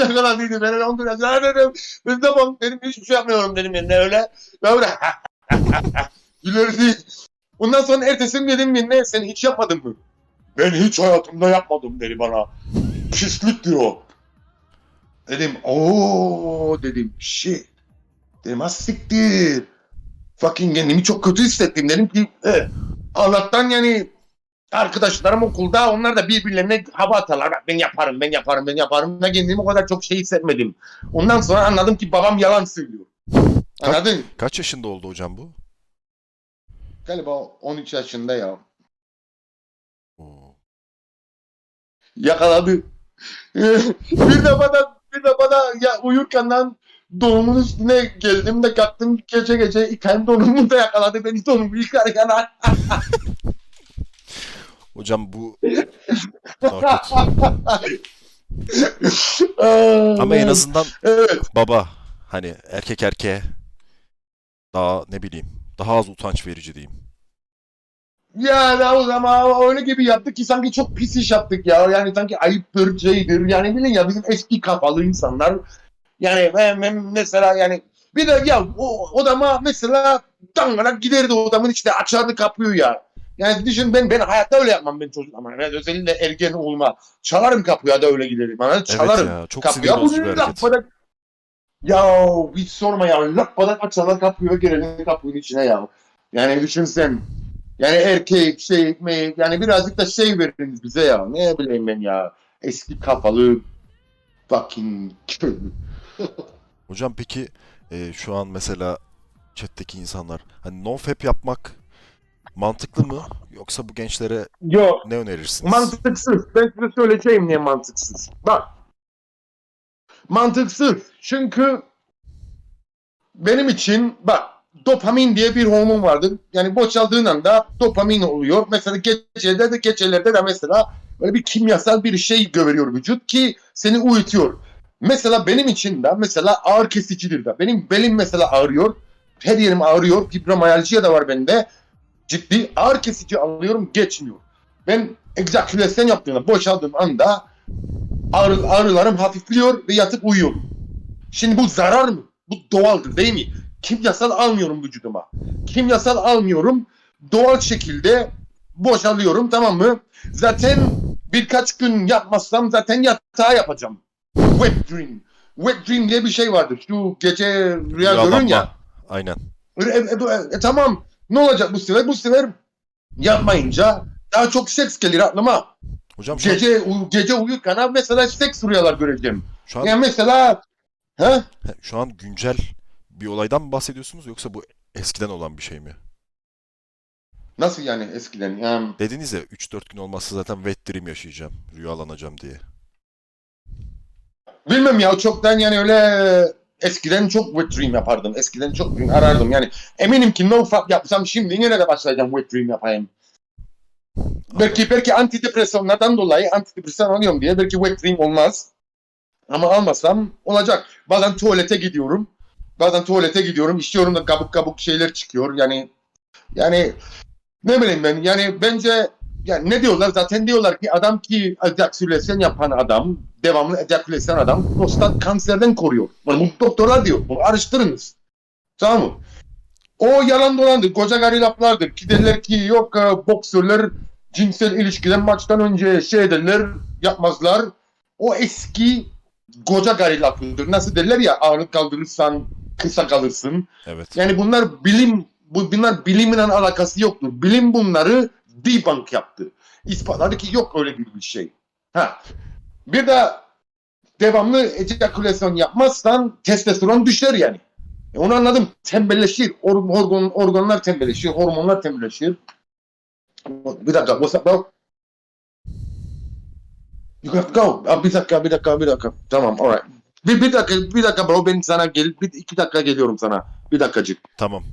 yakaladıydı beni ondan sonra dedim ben tamam dedim hiçbir şey yapmıyorum dedim yerine öyle. Ben böyle gülerdi ondan sonra ertesi gün dedim yerine sen hiç yapmadın mı? Ben hiç hayatımda yapmadım dedi bana. Pislik diyor. Dedim ooo dedim shit. Dedim siktir. Fucking kendimi çok kötü hissettim. Dedim ki e, Allah'tan yani arkadaşlarım okulda onlar da birbirlerine hava atarlar. Bak ben yaparım, ben yaparım, ben yaparım. Ben kendimi o kadar çok şey hissetmedim. Ondan sonra anladım ki babam yalan söylüyor. Anladın? Kaç yaşında oldu hocam bu? Galiba 13 yaşında ya. Oo. Yakaladı. bir de bana, bir de bana ya uyurken lan donumun üstüne geldim de kalktım gece gece yıkayım donumu da yakaladı beni donumu yıkarken. Hocam bu kötü. Ama en azından Evet. baba hani erkek erkeğe daha ne bileyim daha az utanç verici diyeyim. Yani o zaman öyle gibi yaptık ki sanki çok pis iş yaptık ya. Yani sanki ayıptır, şeydir. Yani bilin ya bizim eski kafalı insanlar. Yani ben, ben mesela yani bir de ya o odama mesela dangalak giderdi odamın içinde açardı kapıyı ya. Yani düşün ben ben hayatta öyle yapmam ben çocuk ama ben özellikle ergen olma. Çalarım kapıya da öyle giderim. Bana çalarım. Evet ya çok kapıya bozucu bir lakpadak. Ya hiç sorma ya. Lakpadak açarlar kapıyı girelim kapının içine ya. Yani düşün sen. Yani erkek şey ekmeği yani birazcık da şey veriniz bize ya. Ne bileyim ben ya. Eski kafalı fucking köylü. Hocam peki e, şu an mesela chat'teki insanlar hani nofap yapmak mantıklı mı yoksa bu gençlere Yok ne önerirsiniz? mantıksız. Ben size söyleyeceğim niye mantıksız. Bak. Mantıksız. Çünkü benim için bak dopamin diye bir hormon vardır. Yani boşaldığın anda dopamin oluyor. Mesela gecelerde de gecelerde de mesela böyle bir kimyasal bir şey görüyor vücut ki seni uyutuyor. Mesela benim için de mesela ağır kesicidir de. Benim belim mesela ağrıyor. Her yerim ağrıyor. Fibromiyaljiya da var bende. Ciddi ağır kesici alıyorum geçmiyor. Ben egzakülasyon yaptığımda boşaldığım anda ağrı, ağrılarım hafifliyor ve yatıp uyuyorum. Şimdi bu zarar mı? Bu doğaldır değil mi? Kimyasal almıyorum vücuduma. Kimyasal almıyorum. Doğal şekilde boşalıyorum tamam mı? Zaten birkaç gün yapmazsam zaten yatağa yapacağım. Wet dream. Wet dream diye bir şey vardır. Şu gece rüya görün ya. Aynen. E, e, e, e, tamam. Ne olacak bu sefer? Bu sefer yapmayınca daha çok seks gelir aklıma. Hocam şu an, Gece uy- gece uyurken ha, mesela seks rüyalar göreceğim. şu an, Yani mesela he, şu an güncel bir olaydan mı bahsediyorsunuz yoksa bu eskiden olan bir şey mi? Nasıl yani eskiden? Yani, Dediniz ya 3-4 gün olmazsa zaten wet dream yaşayacağım, rüyalanacağım diye. bilmem ya çoktan yani öyle eskiden çok wet dream yapardım. Eskiden çok dream arardım. Yani eminim ki no fuck yapsam şimdi yine de başlayacağım wet dream yapayım. Belki belki antidepresanlardan dolayı antidepresan alıyorum diye belki wet dream olmaz. Ama almasam olacak. Bazen tuvalete gidiyorum. Bazen tuvalete gidiyorum. İşiyorum da kabuk kabuk şeyler çıkıyor. Yani yani ne bileyim ben yani bence yani ne diyorlar zaten diyorlar ki adam ki ejakülasyon yapan adam devamlı ejakülasyon adam prostat kanserden koruyor. Bunu bu doktorlar diyor. Bunu araştırınız. Tamam mı? O yalan dolandır. Koca laflardır. Ki derler ki yok e, boksörler cinsel ilişkiden maçtan önce şey ederler yapmazlar. O eski koca lafıdır. Nasıl derler ya ağırlık kaldırırsan kısa kalırsın. Evet. Yani bunlar bilim bu bunlar bilimle alakası yoktur. Bilim bunları debunk yaptı. İspatladı ki yok öyle bir bir şey. Ha. Bir de devamlı ejakülasyon yapmazsan testosteron düşer yani. E onu anladım. Tembelleşir. Or- organ, organlar tembelleşir. Hormonlar tembelleşir. Bir dakika. What's up? You have to go. Aa, Bir dakika, bir dakika, bir dakika. Tamam, alright. Bir, bir dakika, bir dakika bro. Ben sana gel, bir iki dakika geliyorum sana. Bir dakikacık. Tamam.